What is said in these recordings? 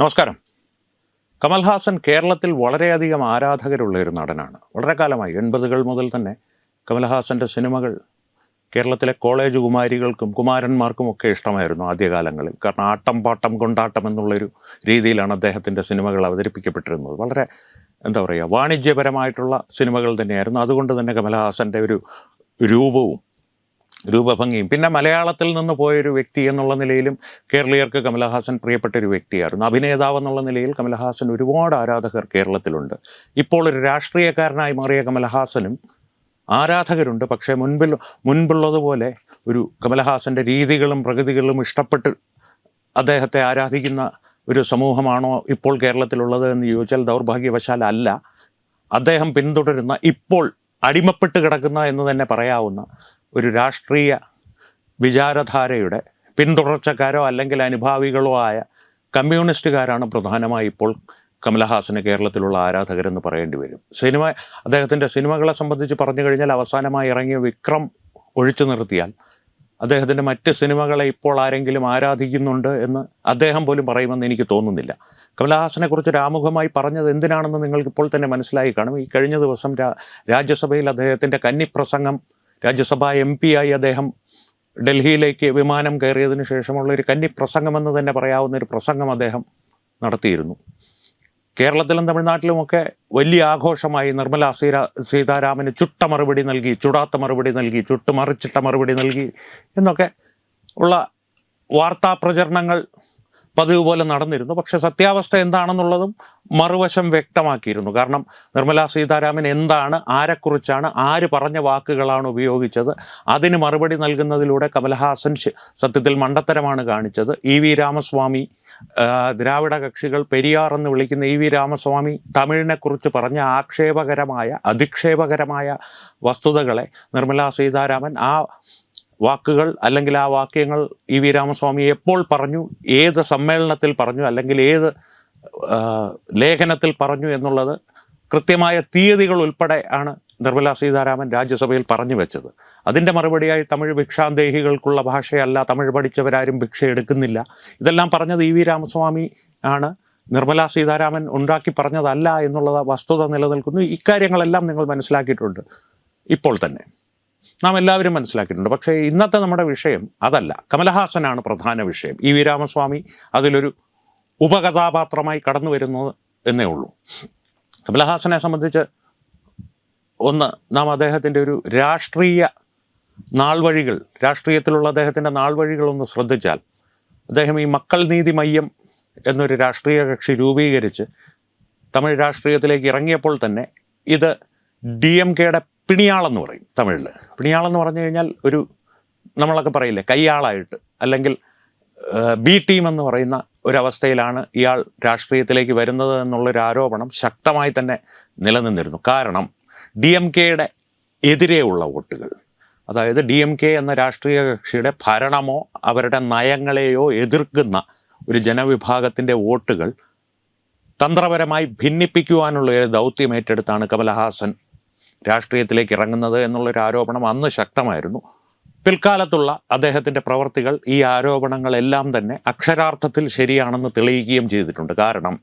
നമസ്കാരം. കമൽഹാസൻ കേരളത്തിൽ വളരെയധികം ആരാധകരുള്ള ഒരു നടനാണ്. വളരെ കാലമായി എൺപതുകൾ മുതൽ തന്നെ കമൽഹാസന്റെ സിനിമകൾ കേരളത്തിലെ കോളേജ് കുമാരികൾക്കും കുമാരന്മാർക്കും ഒക്കെ ഇഷ്ടമായിരുന്നു ആദ്യകാലങ്ങളിൽ. കാരണം ആട്ടം പാട്ടം കൊണ്ടാട്ടം എന്നുള്ളൊരു രീതിയിലാണ് അദ്ദേഹത്തിന്റെ സിനിമകൾ അവതരിപ്പിക്കപ്പെട്ടിരുന്നത്. വളരെ എന്താ പറയുക വാണിജ്യപരമായിട്ടുള്ള സിനിമകൾ തന്നെയായിരുന്നു. അതുകൊണ്ട് തന്നെ കമൽഹാസന്റെ ഒരു രൂപവും രൂപഭംഗിയും. പിന്നെ മലയാളത്തിൽ നിന്ന് പോയൊരു വ്യക്തി എന്നുള്ള നിലയിലും കേരളീയർക്ക് കമലഹാസൻ പ്രിയപ്പെട്ട ഒരു വ്യക്തിയായിരുന്നു. അഭിനേതാവ് എന്നുള്ള നിലയിൽ കമലഹാസൻ ഒരുപാട് ആരാധകർ കേരളത്തിലുണ്ട്. ഇപ്പോൾ ഒരു രാഷ്ട്രീയക്കാരനായി മാറിയ കമലഹാസനും ആരാധകരുണ്ട്. പക്ഷേ മുൻപിൽ മുൻപുള്ളതുപോലെ ഒരു കമലഹാസന്റെ രീതികളും പ്രകൃതികളും ഇഷ്ടപ്പെട്ട് അദ്ദേഹത്തെ ആരാധിക്കുന്ന ഒരു സമൂഹമാണോ ഇപ്പോൾ കേരളത്തിലുള്ളത് എന്ന് ചോദിച്ചാൽ ദൗർഭാഗ്യവശാൽ അല്ല. അദ്ദേഹം പിന്തുടരുന്ന ഇപ്പോൾ അടിമപ്പെട്ട് കിടക്കുന്ന എന്ന് തന്നെ പറയാവുന്ന ഒരു രാഷ്ട്രീയ വിചാരധാരയുടെ പിന്തുടർച്ചക്കാരോ അല്ലെങ്കിൽ അനുഭാവികളോ ആയ കമ്മ്യൂണിസ്റ്റുകാരാണ് പ്രധാനമായി ഇപ്പോൾ കമലഹാസന് കേരളത്തിലുള്ള ആരാധകരെന്ന് പറയേണ്ടി വരും. സിനിമ അദ്ദേഹത്തിന്റെ സിനിമകളെ സംബന്ധിച്ച് പറഞ്ഞു കഴിഞ്ഞാൽ അവസാനമായി ഇറങ്ങിയ വിക്രം ഒഴിച്ചു നിർത്തിയാൽ അദ്ദേഹത്തിന്റെ മറ്റ് സിനിമകളെ ഇപ്പോൾ ആരെങ്കിലും ആരാധിക്കുന്നുണ്ട് എന്ന് അദ്ദേഹം പോലും പറയുമെന്ന് എനിക്ക് തോന്നുന്നില്ല. കമലഹാസനെക്കുറിച്ച് രാമുഖമായി പറഞ്ഞത് എന്തിനാണെന്ന് നിങ്ങൾക്ക് ഇപ്പോൾ തന്നെ മനസ്സിലായി കാണും. ഈ കഴിഞ്ഞ ദിവസം രാജ്യസഭയിൽ അദ്ദേഹത്തിന്റെ കന്നിപ്രസംഗം രാജ്യസഭാ എം പി ആയി അദ്ദേഹം ഡൽഹിയിലേക്ക് വിമാനം കയറിയതിനു ശേഷമുള്ള ഒരു കന്നി പ്രസംഗമെന്ന് തന്നെ പറയാവുന്ന ഒരു പ്രസംഗം അദ്ദേഹം നടത്തിയിരുന്നു. കേരളത്തിലും തമിഴ്നാട്ടിലുമൊക്കെ വലിയ ആഘോഷമായി നിർമ്മല സീരാ സീതാരാമന് ചുട്ട മറുപടി നൽകി ചുടാത്ത മറുപടി നൽകി ചുട്ട് മറിച്ചിട്ട മറുപടി നൽകി എന്നൊക്കെ ഉള്ള വാർത്താ പ്രചരണങ്ങൾ പതിവ് പോലെ നടന്നിരുന്നു. പക്ഷെ സത്യാവസ്ഥ എന്താണെന്നുള്ളതും മറുവശം വ്യക്തമാക്കിയിരുന്നു. കാരണം നിർമ്മലാ സീതാരാമൻ എന്താണ് ആരെക്കുറിച്ചാണ് ആര് പറഞ്ഞ വാക്കുകളാണ് ഉപയോഗിച്ചത് അതിന് മറുപടി നൽകുന്നതിലൂടെ കമൽഹാസൻ സത്യത്തിൽ മണ്ടത്തരമാണ് കാണിച്ചത്. ഇ വി രാമസ്വാമി ദ്രാവിഡ കക്ഷികൾ പെരിയാർ എന്ന് വിളിക്കുന്ന ഇ വി രാമസ്വാമി തമിഴിനെക്കുറിച്ച് പറഞ്ഞ ആക്ഷേപകരമായ അധിക്ഷേപകരമായ വസ്തുതകളെ നിർമ്മലാ സീതാരാമൻ ആ വാക്കുകൾ അല്ലെങ്കിൽ ആ വാക്യങ്ങൾ ഇ വി രാമസ്വാമി എപ്പോൾ പറഞ്ഞു ഏത് സമ്മേളനത്തിൽ പറഞ്ഞു അല്ലെങ്കിൽ ഏത് ലേഖനത്തിൽ പറഞ്ഞു എന്നുള്ളത് കൃത്യമായ തീയതികൾ ഉൾപ്പെടെ ആണ് നിർമ്മലാ സീതാരാമൻ രാജ്യസഭയിൽ പറഞ്ഞു വെച്ചത്. അതിന്റെ മറുപടിയായി തമിഴ് ഭിക്ഷാന്തേഹികൾക്കുള്ള ഭാഷയല്ല തമിഴ് പഠിച്ചവരാരും ഭിക്ഷ എടുക്കുന്നില്ല. ഇതെല്ലാം പറഞ്ഞത് ഇ വി രാമസ്വാമി ആണ്. നിർമ്മലാ സീതാരാമൻ ഉണ്ടാക്കി പറഞ്ഞതല്ല എന്നുള്ളത് വസ്തുത നിലനിൽക്കുന്നു. ഇക്കാര്യങ്ങളെല്ലാം നിങ്ങൾ മനസ്സിലാക്കിയിട്ടുണ്ട്. ഇപ്പോൾ തന്നെ. നാം എല്ലാവരും മനസ്സിലാക്കിയിട്ടുണ്ട്. പക്ഷേ ഇന്നത്തെ നമ്മുടെ വിഷയം അതല്ല. കമലഹാസനാണ് പ്രധാന വിഷയം. ഇ വി രാമസ്വാമി അതിലൊരു ഉപകഥാപാത്രമായി കടന്നു വരുന്നത് എന്നേ ഉള്ളൂ. കമലഹാസനെ സംബന്ധിച്ച് ഒന്ന് നാം അദ്ദേഹത്തിന്റെ ഒരു രാഷ്ട്രീയ നാൾവഴികൾ രാഷ്ട്രീയത്തിലുള്ള അദ്ദേഹത്തിന്റെ നാൾവഴികളൊന്ന് ശ്രദ്ധിച്ചാൽ അദ്ദേഹം ഈ മക്കൾ നീതി മയ്യം എന്നൊരു രാഷ്ട്രീയ കക്ഷി രൂപീകരിച്ച് തമിഴ് രാഷ്ട്രീയത്തിലേക്ക് ഇറങ്ങിയപ്പോൾ തന്നെ ഇത് ഡി എം കെയുടെ പിണിയാളെന്ന് പറയും തമിഴിൽ പിണിയാളെന്ന് പറഞ്ഞു കഴിഞ്ഞാൽ ഒരു നമ്മളൊക്കെ പറയില്ലേ കയ്യാളായിട്ട് അല്ലെങ്കിൽ ബി ടീം എന്ന് പറയുന്ന ഒരവസ്ഥയിലാണ് ഇയാൾ രാഷ്ട്രീയത്തിലേക്ക് വരുന്നത് എന്നുള്ളൊരു ആരോപണം ശക്തമായി തന്നെ നിലനിന്നിരുന്നു. കാരണം ഡി എം കെയുടെ എതിരെയുള്ള വോട്ടുകൾ അതായത് ഡി എം കെ എന്ന രാഷ്ട്രീയ കക്ഷിയുടെ ഭരണമോ അവരുടെ നയങ്ങളെയോ എതിർക്കുന്ന ഒരു ജനവിഭാഗത്തിന്റെ വോട്ടുകൾ തന്ത്രപരമായി ഭിന്നിപ്പിക്കുവാനുള്ള ഒരു ദൗത്യം ഏറ്റെടുത്താണ് കമലഹാസൻ രാഷ്ട്രീയത്തിലേക്ക് ഇറങ്ങുന്നത് എന്നുള്ളൊരു ആരോപണം അന്ന് ശക്തമായിരുന്നു. പിൽക്കാലത്തുള്ള അദ്ദേഹത്തിന്റെ പ്രവർത്തികൾ ഈ ആരോപണങ്ങളെല്ലാം തന്നെ അക്ഷരാർത്ഥത്തിൽ ശരിയാണെന്ന് തെളിയിക്കുകയും ചെയ്തിട്ടുണ്ട്. കാരണം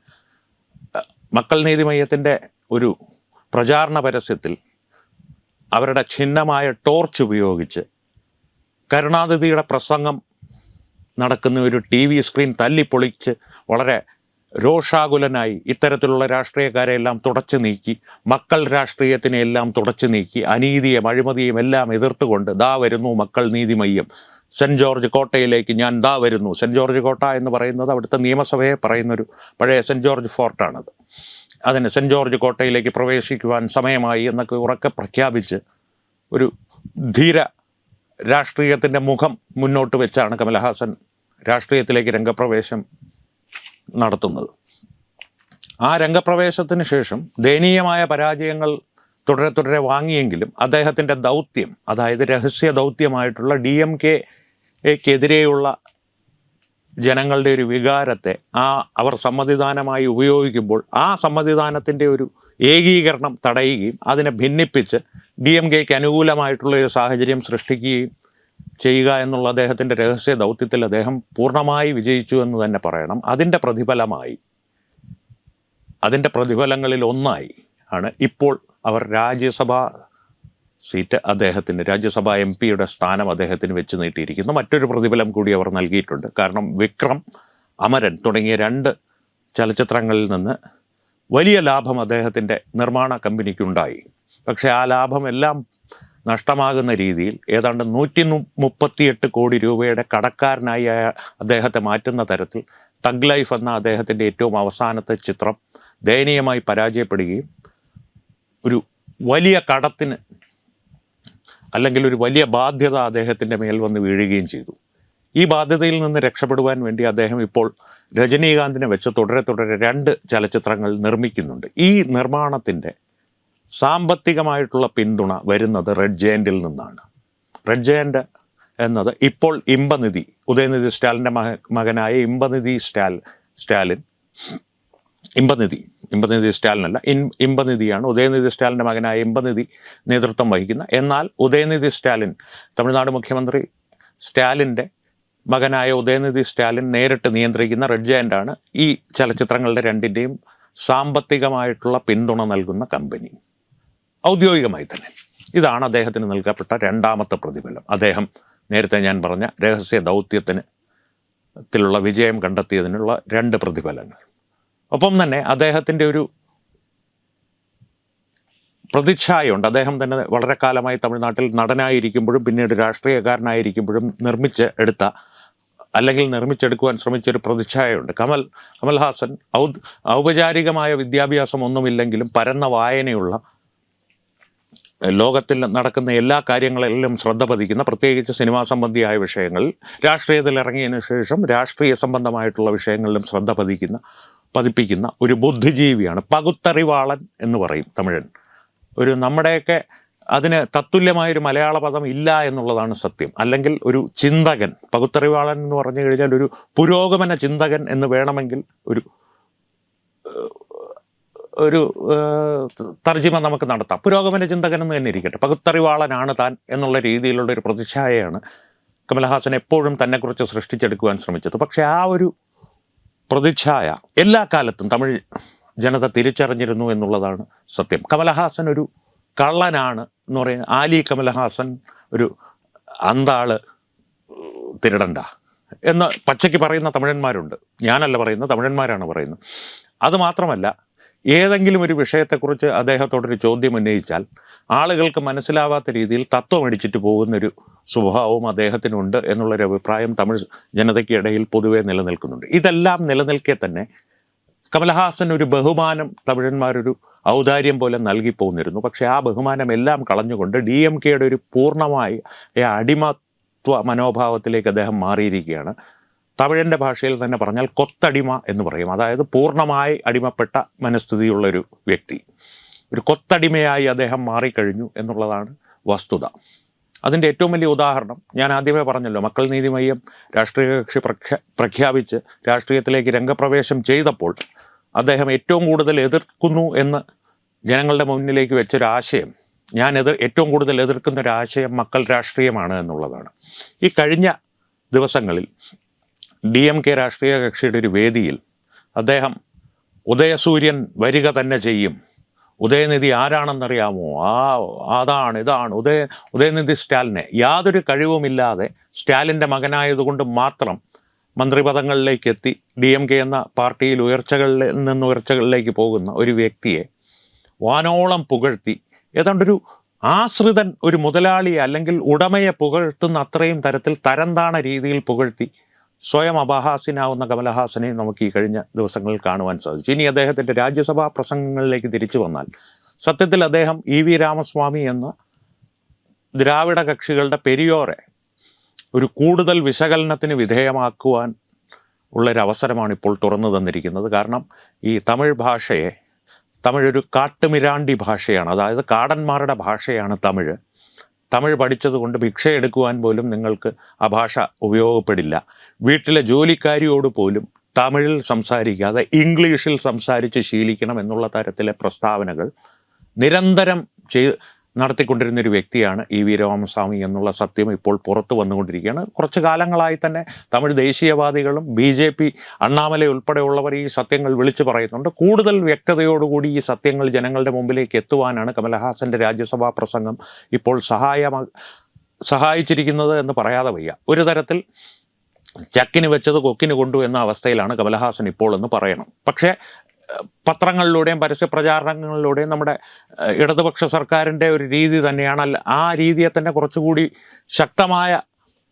മക്കൾ നീതി മയ്യത്തിന്റെ ഒരു പ്രചാരണ പരസ്യത്തിൽ അവരുടെ ഛിന്നമായ ടോർച്ച് ഉപയോഗിച്ച് കരുണാനിധിയുടെ പ്രസംഗം നടക്കുന്ന ഒരു ടി വി സ്ക്രീൻ തല്ലിപ്പൊളിച്ച് വളരെ രോഷാകുലനായി ഇത്തരത്തിലുള്ള രാഷ്ട്രീയക്കാരെ എല്ലാം തുടച്ചു നീക്കി മക്കൾ രാഷ്ട്രീയത്തിനെ എല്ലാം തുടച്ചു നീക്കി അനീതിയും അഴിമതിയും എല്ലാം എതിർത്തുകൊണ്ട് ദാ വരുന്നു മക്കൾ നീതിമയ്യം സെന്റ് ജോർജ് കോട്ടയിലേക്ക് ഞാൻ ദാ വരുന്നു. സെന്റ് ജോർജ് കോട്ട എന്ന് പറയുന്നത് അവിടുത്തെ നിയമസഭയെ പറയുന്നൊരു പഴയ സെന്റ് ജോർജ് ഫോർട്ടാണത്. അതിന് സെന്റ് ജോർജ് കോട്ടയിലേക്ക് പ്രവേശിക്കുവാൻ സമയമായി എന്നൊക്കെ ഉറക്കെ പ്രഖ്യാപിച്ച് ഒരു ധീര രാഷ്ട്രീയത്തിന്റെ മുഖം മുന്നോട്ട് വെച്ചാണ് കമൽഹാസൻ രാഷ്ട്രീയത്തിലേക്ക് രംഗപ്രവേശം നടത്തുന്നത്. ആ രംഗപ്രവേശത്തിന് ശേഷം ദയനീയമായ പരാജയങ്ങൾ തുടരെ തുടരെ വാങ്ങിയെങ്കിലും അദ്ദേഹത്തിന്റെ ദൗത്യം അതായത് രഹസ്യ ദൗത്യമായിട്ടുള്ള ഡി എം കെക്കെതിരെയുള്ള ജനങ്ങളുടെ ഒരു വികാരത്തെ ആ അവർ സമ്മതിദാനമായി ഉപയോഗിക്കുമ്പോൾ ആ സമ്മതിദാനത്തിന്റെ ഒരു ഏകീകരണം തടയുകയും അതിനെ ഭിന്നിപ്പിച്ച് ഡി എം കെക്ക് അനുകൂലമായിട്ടുള്ള ഒരു സാഹചര്യം സൃഷ്ടിക്കുകയും ചെയ്യുക എന്നുള്ള അദ്ദേഹത്തിന്റെ രഹസ്യ ദൗത്യത്തിൽ അദ്ദേഹം പൂർണമായി വിജയിച്ചു എന്ന് തന്നെ പറയണം. അതിന്റെ പ്രതിഫലമായി അതിന്റെ പ്രതിഫലങ്ങളിൽ ഒന്നായി ആണ് ഇപ്പോൾ അവർ രാജ്യസഭാ സീറ്റ് അദ്ദേഹത്തിന് രാജ്യസഭാ എം പിയുടെ സ്ഥാനം അദ്ദേഹത്തിന് വെച്ച് നീട്ടിയിരിക്കുന്നു. മറ്റൊരു പ്രതിഫലം കൂടി അവർ നൽകിയിട്ടുണ്ട്. കാരണം വിക്രം അമരൻ തുടങ്ങിയ രണ്ട് ചലച്ചിത്രങ്ങളിൽ നിന്ന് വലിയ ലാഭം അദ്ദേഹത്തിന്റെ നിർമ്മാണ കമ്പനിക്കുണ്ടായി. പക്ഷേ ആ ലാഭം എല്ലാം നഷ്ടമാകുന്ന രീതിയിൽ ഏതാണ്ട് നൂറ്റി മുപ്പത്തിയെട്ട് കോടി രൂപയുടെ കടക്കാരനായി അദ്ദേഹത്തെ മാറ്റുന്ന തരത്തിൽ തഗ് ലൈഫ് എന്ന അദ്ദേഹത്തിന്റെ ഏറ്റവും അവസാനത്തെ ചിത്രം ദയനീയമായി പരാജയപ്പെടുകയും ഒരു വലിയ കടത്തിന് അല്ലെങ്കിൽ ഒരു വലിയ ബാധ്യത അദ്ദേഹത്തിന്റെ മേൽ വന്ന് വീഴുകയും ചെയ്തു. ഈ ബാധ്യതയിൽ നിന്ന് രക്ഷപ്പെടുവാൻ വേണ്ടി അദ്ദേഹം ഇപ്പോൾ രജനീകാന്തിനെ വെച്ച് തുടരെ തുടരെ രണ്ട് ചലച്ചിത്രങ്ങൾ നിർമ്മിക്കുന്നുണ്ട്. ഈ നിർമ്മാണത്തിന്റെ സാമ്പത്തികമായിട്ടുള്ള പിന്തുണ വരുന്നത് റെഡ് ജയന്റിൽ നിന്നാണ്. റെഡ് ജയന്റ് എന്നത് ഇപ്പോൾ ഇമ്പനിധി ഉദയനിധി സ്റ്റാലിന്റെ മകനായ ഇമ്പനിധി സ്റ്റാൽ സ്റ്റാലിൻ. ഇമ്പനിധി ഇമ്പനിധി സ്റ്റാലിനല്ല ഇൻ ഇമ്പനിധിയാണ്. ഉദയനിധി സ്റ്റാലിന്റെ മകനായ ഇമ്പനിധി നേതൃത്വം വഹിക്കുന്ന എന്നാൽ ഉദയനിധി സ്റ്റാലിൻ തമിഴ്നാട് മുഖ്യമന്ത്രി സ്റ്റാലിന്റെ മകനായ ഉദയനിധി സ്റ്റാലിൻ നേരിട്ട് നിയന്ത്രിക്കുന്ന റെഡ് ജയന്റാണ് ഈ ചലച്ചിത്രങ്ങളുടെ രണ്ടിന്റെയും സാമ്പത്തികമായിട്ടുള്ള പിന്തുണ നൽകുന്ന കമ്പനി. ഔദ്യോഗികമായി തന്നെ. ഇതാണ് അദ്ദേഹത്തിന് നൽകപ്പെട്ട രണ്ടാമത്തെ പ്രതിഫലം. അദ്ദേഹം നേരത്തെ ഞാൻ പറഞ്ഞ രഹസ്യ ദൗത്യത്തിന് ത്തിലുള്ള വിജയം കണ്ടെത്തിയതിനുള്ള രണ്ട് പ്രതിഫലങ്ങൾ. ഒപ്പം തന്നെ അദ്ദേഹത്തിന്റെ ഒരു പ്രതിച്ഛായുണ്ട് അദ്ദേഹം തന്നെ വളരെ കാലമായി തമിഴ്നാട്ടിൽ നടനായിരിക്കുമ്പോഴും പിന്നീട് രാഷ്ട്രീയക്കാരനായിരിക്കുമ്പോഴും നിർമ്മിച്ച് എടുത്ത അല്ലെങ്കിൽ നിർമ്മിച്ചെടുക്കുവാൻ ശ്രമിച്ച ഒരു പ്രതിച്ഛായയുണ്ട്. കമൽ കമൽഹാസൻ ഔപചാരികമായ വിദ്യാഭ്യാസം ഒന്നുമില്ലെങ്കിലും പരന്ന വായനയുള്ള ലോകത്തിൽ നടക്കുന്ന എല്ലാ കാര്യങ്ങളിലും ശ്രദ്ധ പതിക്കുന്ന പ്രത്യേകിച്ച് സിനിമാ സംബന്ധിയായ വിഷയങ്ങൾ രാഷ്ട്രീയത്തിൽ ഇറങ്ങിയതിനു ശേഷം രാഷ്ട്രീയ സംബന്ധമായിട്ടുള്ള വിഷയങ്ങളിലും ശ്രദ്ധ പതിക്കുന്ന പതിപ്പിക്കുന്ന ഒരു ബുദ്ധിജീവിയാണ് പകുത്തറിവാളൻ എന്ന് പറയും തമിഴൻ. ഒരു നമ്മുടെയൊക്കെ അതിന് തത്തുല്യമായൊരു മലയാള പദം ഇല്ല എന്നുള്ളതാണ് സത്യം. അല്ലെങ്കിൽ ഒരു ചിന്തകൻ പകുത്തറിവാളൻ എന്ന് പറഞ്ഞു കഴിഞ്ഞാൽ ഒരു പുരോഗമന ചിന്തകൻ എന്ന് വേണമെങ്കിൽ ഒരു ഒരു തർജിമ നമുക്ക് നടത്താം. പുരോഗമന ചിന്തകൻ എന്ന് തന്നെ ഇരിക്കട്ടെ. പകുത്തറിവാളനാണ് താൻ എന്നുള്ള രീതിയിലുള്ള ഒരു പ്രതിച്ഛായയാണ് കമൽഹാസൻ എപ്പോഴും തന്നെക്കുറിച്ച് സൃഷ്ടിച്ചെടുക്കുവാൻ ശ്രമിച്ചത്. പക്ഷേ ആ ഒരു പ്രതിച്ഛായ എല്ലാ കാലത്തും തമിഴ് ജനത തിരിച്ചറിഞ്ഞിരുന്നു എന്നുള്ളതാണ് സത്യം. കമലഹാസൻ ഒരു കള്ളനാണ് എന്ന് പറയുന്നത് ആലി കമലഹാസൻ ഒരു അന്താൾ തിരടണ്ട എന്ന് പച്ചയ്ക്ക് പറയുന്ന തമിഴന്മാരുണ്ട്. ഞാനല്ല പറയുന്നത് തമിഴന്മാരാണ് പറയുന്നത്. അത് മാത്രമല്ല ഏതെങ്കിലും ഒരു വിഷയത്തെക്കുറിച്ച് അദ്ദേഹത്തോടൊരു ചോദ്യം ഉന്നയിച്ചാൽ ആളുകൾക്ക് മനസ്സിലാവാത്ത രീതിയിൽ തത്വം അടിച്ചിട്ട് പോകുന്നൊരു സ്വഭാവവും അദ്ദേഹത്തിനുണ്ട് എന്നുള്ളൊരു അഭിപ്രായം തമിഴ് ജനതയ്ക്കിടയിൽ പൊതുവേ നിലനിൽക്കുന്നുണ്ട്. ഇതെല്ലാം നിലനിൽക്കെ തന്നെ കമലഹാസൻ ഒരു ബഹുമാനം തമിഴന്മാരൊരു ഔദാര്യം പോലെ നൽകി പോന്നിരുന്നു. പക്ഷേ ആ ബഹുമാനം എല്ലാം കളഞ്ഞുകൊണ്ട് ഡി എം കെയുടെ ഒരു പൂർണമായ അടിമത്വ മനോഭാവത്തിലേക്ക് അദ്ദേഹം മാറിയിരിക്കുകയാണ്. തമിഴന്റെ ഭാഷയിൽ തന്നെ പറഞ്ഞാൽ കൊത്തടിമ എന്ന് പറയും. അതായത് പൂർണമായി അടിമപ്പെട്ട മനസ്ഥിതിയുള്ളൊരു വ്യക്തി. ഒരു കൊത്തടിമയായി അദ്ദേഹം മാറിക്കഴിഞ്ഞു എന്നുള്ളതാണ് വസ്തുത. അതിന്റെ ഏറ്റവും വലിയ ഉദാഹരണം ഞാൻ ആദ്യമേ പറഞ്ഞല്ലോ. മക്കൾ നീതി മയ്യം രാഷ്ട്രീയ കക്ഷി പ്രഖ്യാ പ്രഖ്യാപിച്ച് രാഷ്ട്രീയത്തിലേക്ക് രംഗപ്രവേശം ചെയ്തപ്പോൾ അദ്ദേഹം ഏറ്റവും കൂടുതൽ എതിർക്കുന്നു എന്ന് ജനങ്ങളുടെ മുന്നിലേക്ക് വെച്ചൊരാശയം ഞാൻ എതിർ ഏറ്റവും കൂടുതൽ എതിർക്കുന്ന ആശയം മക്കൾ രാഷ്ട്രീയമാണ് എന്നുള്ളതാണ്. ഈ കഴിഞ്ഞ ദിവസങ്ങളിൽ ഡി എം കെ രാഷ്ട്രീയ കക്ഷിയുടെ ഒരു വേദിയിൽ അദ്ദേഹം ഉദയസൂര്യൻ വരിക തന്നെ ചെയ്യും. ഉദയനിധി ആരാണെന്നറിയാമോ? ആ അതാണ് ഇതാണ്. ഉദയ ഉദയനിധി സ്റ്റാലിനെ. യാതൊരു കഴിവുമില്ലാതെ സ്റ്റാലിന്റെ മകനായതുകൊണ്ട് മാത്രം മന്ത്രിപദങ്ങളിലേക്ക് എത്തി ഡി എം കെ എന്ന പാർട്ടിയിൽ ഉയർച്ചകളിൽ നിന്ന് ഉയർച്ചകളിലേക്ക് പോകുന്ന ഒരു വ്യക്തിയെ വാനോളം പുകഴ്ത്തി ഏതാണ്ടൊരു ആശ്രിതൻ ഒരു മുതലാളിയെ അല്ലെങ്കിൽ ഉടമയെ പുകഴ്ത്തുന്ന അത്രയും തരത്തിൽ തരംതാണ രീതിയിൽ പുകഴ്ത്തി സ്വയം അപഹാസ്യനാവുന്ന കമലഹാസനെ നമുക്ക് ഈ കഴിഞ്ഞ ദിവസങ്ങളിൽ കാണുവാൻ സാധിച്ചു. ഇനി അദ്ദേഹത്തിന്റെ രാജ്യസഭാ പ്രസംഗങ്ങളിലേക്ക് തിരിച്ചു വന്നാൽ സത്യത്തിൽ അദ്ദേഹം ഇ വി രാമസ്വാമി എന്ന ദ്രാവിഡ കക്ഷികളുടെ പെരിയോറെ ഒരു കൂടുതൽ വിശകലനത്തിന് വിധേയമാക്കുവാൻ ഉള്ളൊരവസരമാണ് ഇപ്പോൾ തുറന്നു തന്നിരിക്കുന്നത്. കാരണം ഈ തമിഴ് ഭാഷയെ തമിഴ് ഒരു കാട്ടുമിരാണ്ടി ഭാഷയാണ്. അതായത് കാടന്മാരുടെ ഭാഷയാണ് തമിഴ്. തമിഴ് പഠിച്ചതുകൊണ്ട് ഭിക്ഷ എടുക്കുവാൻ പോലും നിങ്ങൾക്ക് ആ ഭാഷ ഉപയോഗപ്പെടില്ല. വീട്ടിലെ ജോലിക്കാരിയോട് പോലും തമിഴിൽ സംസാരിക്കാതെ ഇംഗ്ലീഷിൽ സംസാരിച്ച് ശീലിക്കണം എന്നുള്ള തരത്തിലെ പ്രസ്താവനകൾ നിരന്തരം ചെയ്ത് നടത്തിക്കൊണ്ടിരുന്നൊരു വ്യക്തിയാണ് ഇ വി രാമസ്വാമി എന്നുള്ള സത്യം ഇപ്പോൾ പുറത്തു വന്നുകൊണ്ടിരിക്കുകയാണ്. കുറച്ച് കാലങ്ങളായി തന്നെ തമിഴ് ദേശീയവാദികളും ബി ജെ പി അണ്ണാമല ഉൾപ്പെടെയുള്ളവർ ഈ സത്യങ്ങൾ വിളിച്ചു പറയുന്നുണ്ട്. കൂടുതൽ വ്യക്തതയോടുകൂടി ഈ സത്യങ്ങൾ ജനങ്ങളുടെ മുമ്പിലേക്ക് എത്തുവാനാണ് കമലഹാസന്റെ രാജ്യസഭാ പ്രസംഗം ഇപ്പോൾ സഹായമാ സഹായിച്ചിരിക്കുന്നത് എന്ന് പറയാതെ വയ്യ. ഒരു തരത്തിൽ ചക്കിന് വെച്ചത് കൊക്കിന് കൊണ്ടു എന്ന അവസ്ഥയിലാണ് കമലഹാസൻ ഇപ്പോൾ എന്ന് പറയണം. പക്ഷേ പത്രങ്ങളിലൂടെയും പരസ്യ പ്രചാരണങ്ങളിലൂടെയും നമ്മുടെ ഇടതുപക്ഷ സർക്കാരിന്റെ ഒരു രീതി തന്നെയാണ്. അല്ല ആ രീതിയെ തന്നെ കുറച്ചുകൂടി ശക്തമായ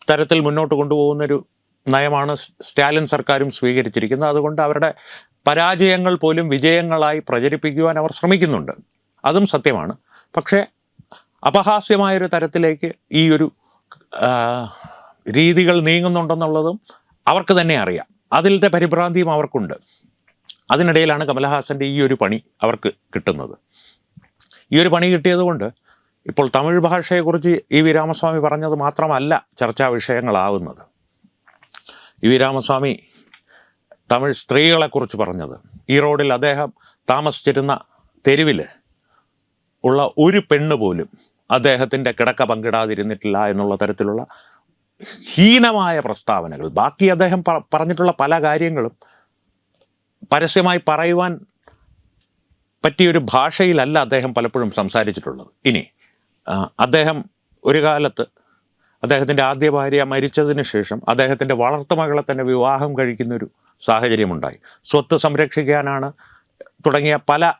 തരത്തിൽ മുന്നോട്ട് കൊണ്ടുപോകുന്നൊരു നയമാണ് സ്റ്റാലിൻ സർക്കാരും സ്വീകരിച്ചിരിക്കുന്നത്. അതുകൊണ്ട് അവരുടെ പരാജയങ്ങൾ പോലും വിജയങ്ങളായി പ്രചരിപ്പിക്കുവാൻ അവർ ശ്രമിക്കുന്നുണ്ട്. അതും സത്യമാണ്. പക്ഷേ അപഹാസ്യമായൊരു തരത്തിലേക്ക് ഈ ഒരു രീതികൾ നീങ്ങുന്നുണ്ടെന്നുള്ളതും അവർക്ക് തന്നെ അറിയാം. അതിന്റെ പരിഭ്രാന്തിയും അവർക്കുണ്ട്. അതിനിടയിലാണ് കമലഹാസന്റെ ഈ ഒരു പണി അവർക്ക് കിട്ടുന്നത്. ഈ ഒരു പണി കിട്ടിയതുകൊണ്ട് ഇപ്പോൾ തമിഴ് ഭാഷയെക്കുറിച്ച് ഇ വി രാമസ്വാമി പറഞ്ഞത് മാത്രമല്ല ചർച്ചാ വിഷയങ്ങളാവുന്നത്. ഇ വി രാമസ്വാമി തമിഴ് സ്ത്രീകളെക്കുറിച്ച് പറഞ്ഞത്. ഈ റോഡിൽ അദ്ദേഹം താമസിച്ചിരുന്ന തെരുവിൽ ഉള്ള ഒരു പെണ്ണ് പോലും അദ്ദേഹത്തിന്റെ കിടക്ക പങ്കിടാതിരുന്നിട്ടില്ല എന്നുള്ള തരത്തിലുള്ള ഹീനമായ പ്രസ്താവനകൾ. ബാക്കി അദ്ദേഹം പറഞ്ഞിട്ടുള്ള പല കാര്യങ്ങളും പരസ്യമായി പറയുവാൻ പറ്റിയൊരു ഭാഷയിലല്ല അദ്ദേഹം പലപ്പോഴും സംസാരിച്ചിട്ടുള്ളത്. ഇനി അദ്ദേഹം ഒരു കാലത്ത് അദ്ദേഹത്തിന്റെ ആദ്യ ഭാര്യ മരിച്ചതിന് ശേഷം അദ്ദേഹത്തിന്റെ വളർത്തുമകളെ തന്നെ വിവാഹം കഴിക്കുന്നൊരു സാഹചര്യമുണ്ടായി. സ്വത്ത് സംരക്ഷിക്കാനാണ് തുടങ്ങിയ പല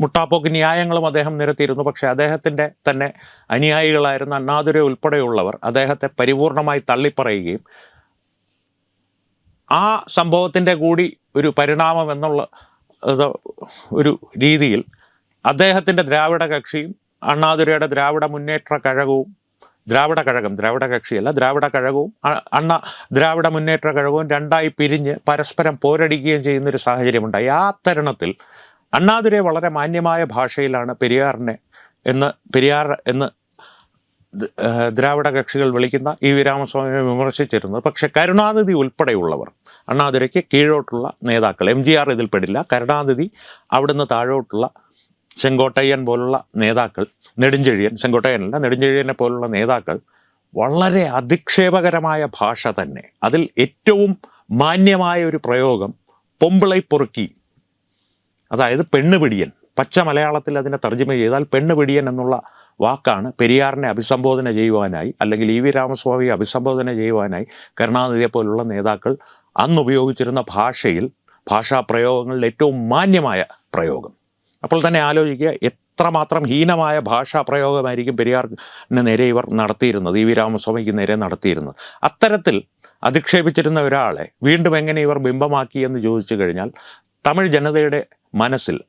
മുട്ടാപ്പോക്ക് ന്യായങ്ങളും അദ്ദേഹം നിരത്തിയിരുന്നു. പക്ഷേ അദ്ദേഹത്തിന്റെ തന്നെ അനുയായികളായിരുന്ന അണ്ണാതുരെ ഉൾപ്പെടെയുള്ളവർ അദ്ദേഹത്തെ പരിപൂർണമായി തള്ളിപ്പറയുകയും ആ സംഭവത്തിന്റെ കൂടി ഒരു പരിണാമം എന്നുള്ള ഒരു രീതിയിൽ അദ്ദേഹത്തിന്റെ ദ്രാവിഡ കക്ഷിയും അണ്ണാതുരയുടെ ദ്രാവിഡ മുന്നേറ്റ കഴകവും ദ്രാവിഡ കഴകം ദ്രാവിഡ കക്ഷിയല്ല ദ്രാവിഡ കഴകവും അണ്ണ ദ്രാവിഡ മുന്നേറ്റ കഴകവും രണ്ടായി പിരിഞ്ഞ് പരസ്പരം പോരടിക്കുകയും ചെയ്യുന്നൊരു സാഹചര്യമുണ്ടായി ആ തരുണത്തിൽ അണ്ണാതുരെ വളരെ മാന്യമായ ഭാഷയിലാണ് പെരിയാറിനെ എന്ന് പെരിയാർ എന്ന് ദ്രാവിഡ കക്ഷികൾ വിളിക്കുന്ന ഇ വി രാമസ്വാമിയെ വിമർശിച്ചിരുന്നത്. പക്ഷേ കരുണാനിധി ഉൾപ്പെടെയുള്ളവർ അണ്ണാതുരയ്ക്ക് കീഴോട്ടുള്ള നേതാക്കൾ എം ജി ആർ ഇതിൽ പെടില്ല കരുണാനിധി അവിടുന്ന് താഴോട്ടുള്ള ചെങ്കോട്ടയ്യൻ പോലുള്ള നേതാക്കൾ നെടുഞ്ചെഴിയൻ ചെങ്കോട്ടയ്യനല്ല നെടുഞ്ചെഴിയനെ പോലുള്ള നേതാക്കൾ വളരെ അധിക്ഷേപകരമായ ഭാഷ തന്നെ. അതിൽ ഏറ്റവും മാന്യമായ ഒരു പ്രയോഗം പൊമ്പിളൈ പൊറുക്കി. അതായത് പെണ്ണുപിടിയൻ. പച്ച മലയാളത്തിൽ അതിനെ തർജമ ചെയ്താൽ പെണ്ണുപിടിയൻ എന്നുള്ള വാക്കാണ് പെരിയാറിനെ അഭിസംബോധന ചെയ്യുവാനായി അല്ലെങ്കിൽ ഇ വി രാമസ്വാമിയെ അഭിസംബോധന ചെയ്യുവാനായി കരുണാനിധിയെ പോലുള്ള നേതാക്കൾ അന്ന് ഉപയോഗിച്ചിരുന്ന ഭാഷയിൽ ഭാഷാ പ്രയോഗങ്ങളിൽ ഏറ്റവും മാന്യമായ പ്രയോഗം. അപ്പോൾ തന്നെ ആലോചിക്കുക എത്രമാത്രം ഹീനമായ ഭാഷാ പ്രയോഗമായിരിക്കും പെരിയാറിന് നേരെ ഇവർ നടത്തിയിരുന്നത് ഇ വി രാമസ്വാമിക്ക് നേരെ നടത്തിയിരുന്നത്. അത്തരത്തിൽ അധിക്ഷേപിച്ചിരുന്ന ഒരാളെ വീണ്ടും എങ്ങനെ ഇവർ ബിംബമാക്കി എന്ന് ചോദിച്ചു കഴിഞ്ഞാൽ തമിഴ് ജനതയുടെ മനസ്സിൽ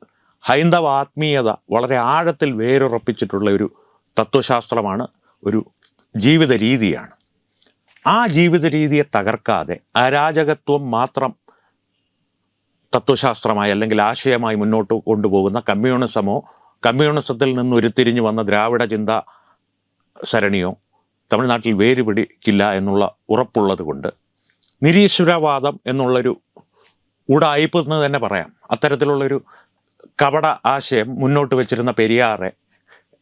ഹൈന്ദവ ആത്മീയത വളരെ ആഴത്തിൽ വേരുറപ്പിച്ചിട്ടുള്ള ഒരു തത്വശാസ്ത്രമാണ് ഒരു ജീവിത രീതിയാണ് ആ ജീവിത രീതിയെ തകർക്കാതെ അരാജകത്വം മാത്രം തത്വശാസ്ത്രമായി അല്ലെങ്കിൽ ആശയമായി മുന്നോട്ട് കൊണ്ടുപോകുന്ന കമ്മ്യൂണിസമോ കമ്മ്യൂണിസത്തിൽ നിന്ന് ഉരുത്തിരിഞ്ഞു വന്ന ദ്രാവിഡ ചിന്ത സരണിയോ തമിഴ്നാട്ടിൽ വേര് പിടിക്കില്ല എന്നുള്ള ഉറപ്പുള്ളത് കൊണ്ട് നിരീശ്വരവാദം എന്നുള്ളൊരു ഉടായ്പ് എന്ന് തന്നെ പറയാം. അത്തരത്തിലുള്ളൊരു കപട ആശയം മുന്നോട്ട് വെച്ചിരുന്ന പെരിയാറെ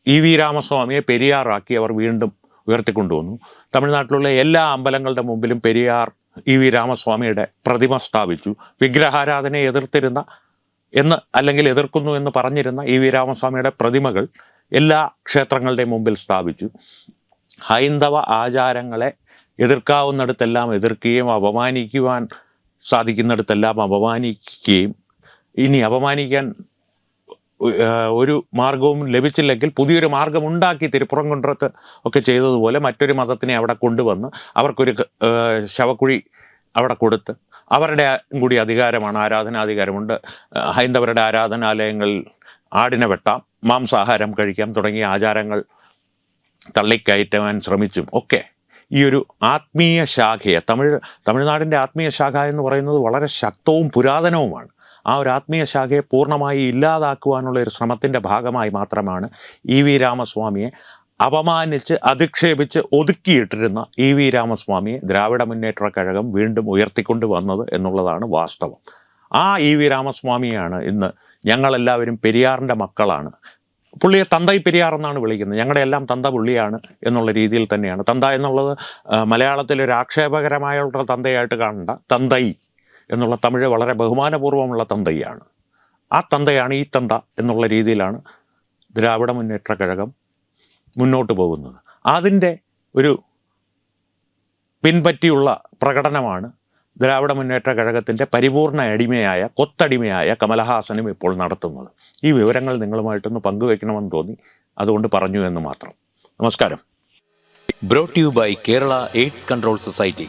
ഇ വി രാമസ്വാമിയെ പെരിയാറാക്കി അവർ വീണ്ടും ഉയർത്തിക്കൊണ്ടുവന്നു. തമിഴ്നാട്ടിലുള്ള എല്ലാ അമ്പലങ്ങളുടെ മുമ്പിലും പെരിയാർ ഇ വി രാമസ്വാമിയുടെ പ്രതിമ സ്ഥാപിച്ചു. വിഗ്രഹാരാധനയെ എതിർത്തിരുന്ന എന്ന് അല്ലെങ്കിൽ എതിർക്കുന്നു എന്ന് പറഞ്ഞിരുന്ന ഇ വി രാമസ്വാമിയുടെ പ്രതിമകൾ എല്ലാ ക്ഷേത്രങ്ങളുടെയും മുമ്പിൽ സ്ഥാപിച്ചു. ഹൈന്ദവ ആചാരങ്ങളെ എതിർക്കാവുന്നിടത്തെല്ലാം എതിർക്കുകയും അപമാനിക്കുവാൻ സാധിക്കുന്നിടത്തെല്ലാം അപമാനിക്കുകയും ഇനി അപമാനിക്കാൻ ഒരു മാർഗവും ലഭിച്ചില്ലെങ്കിൽ പുതിയൊരു മാർഗം ഉണ്ടാക്കി തിരുപ്പുറം തിരുപ്പുറംകുன்றത്ത് ഒക്കെ ചെയ്തതുപോലെ മറ്റൊരു മതത്തിനെ അവിടെ കൊണ്ടുവന്ന് അവർക്കൊരു ശവക്കുഴി അവിടെ കൊടുത്ത് അവരുടെ കൂടി അധികാരമാണ് ആരാധനാധികാരമുണ്ട്. ഹൈന്ദവരുടെ ആരാധനാലയങ്ങളിൽ ആടിനെ വെട്ടാം മാംസാഹാരം കഴിക്കാം തുടങ്ങിയ ആചാരങ്ങൾ തള്ളിക്കയറ്റുവാൻ ശ്രമിച്ചും ഒക്കെ. ഈ ഒരു ആത്മീയ ശാഖയെ തമിഴ് തമിഴ്നാടിന്റെ ആത്മീയ ശാഖ എന്ന് പറയുന്നത് വളരെ ശക്തവും പുരാതനവുമാണ്. ആ ഒരു ആത്മീയ ശാഖയെ പൂർണമായി ഇല്ലാതാക്കുവാനുള്ള ഒരു ശ്രമത്തിന്റെ ഭാഗമായി മാത്രമാണ് ഇ വി രാമസ്വാമിയെ അപമാനിച്ച് അധിക്ഷേപിച്ച് ഒതുക്കിയിട്ടിരുന്ന ഇ വി രാമസ്വാമിയെ ദ്രാവിഡ മുന്നേറ്റ കഴകം വീണ്ടും ഉയർത്തിക്കൊണ്ട് വന്നത് എന്നുള്ളതാണ് വാസ്തവം. ആ ഇ വി രാമസ്വാമിയാണ് ഇന്ന് ഞങ്ങളെല്ലാവരും പെരിയാറിന്റെ മക്കളാണ്. പുള്ളിയെ തന്തൈ പെരിയാർ എന്നാണ് വിളിക്കുന്നത്. ഞങ്ങളുടെ എല്ലാം തന്ത പുള്ളിയാണ് എന്നുള്ള രീതിയിൽ തന്നെയാണ്. തന്ത എന്നുള്ളത് ഒരു ആക്ഷേപകരമായുള്ള തന്തയായിട്ട് കാണണ്ട തന്തൈ. എന്നുള്ള തമിഴ് വളരെ ബഹുമാനപൂർവമുള്ള തന്തയാണ്. ആ തന്തയാണ് ഈ തന്ത എന്നുള്ള രീതിയിലാണ് ദ്രാവിഡ മുന്നേറ്റ കഴകം മുന്നോട്ട് പോകുന്നത്. അതിന്റെ ഒരു പിൻപറ്റിയുള്ള പ്രകടനമാണ് ദ്രാവിഡ മുന്നേറ്റ കഴകത്തിന്റെ പരിപൂർണ അടിമയായ കൊത്തടിമയായ കമലഹാസനും ഇപ്പോൾ നടത്തുന്നത്. ഈ വിവരങ്ങൾ നിങ്ങളുമായിട്ടൊന്ന് പങ്കുവെക്കണമെന്ന് തോന്നി. അതുകൊണ്ട് പറഞ്ഞു എന്ന് മാത്രം. നമസ്കാരം. Brought you by Kerala AIDS control society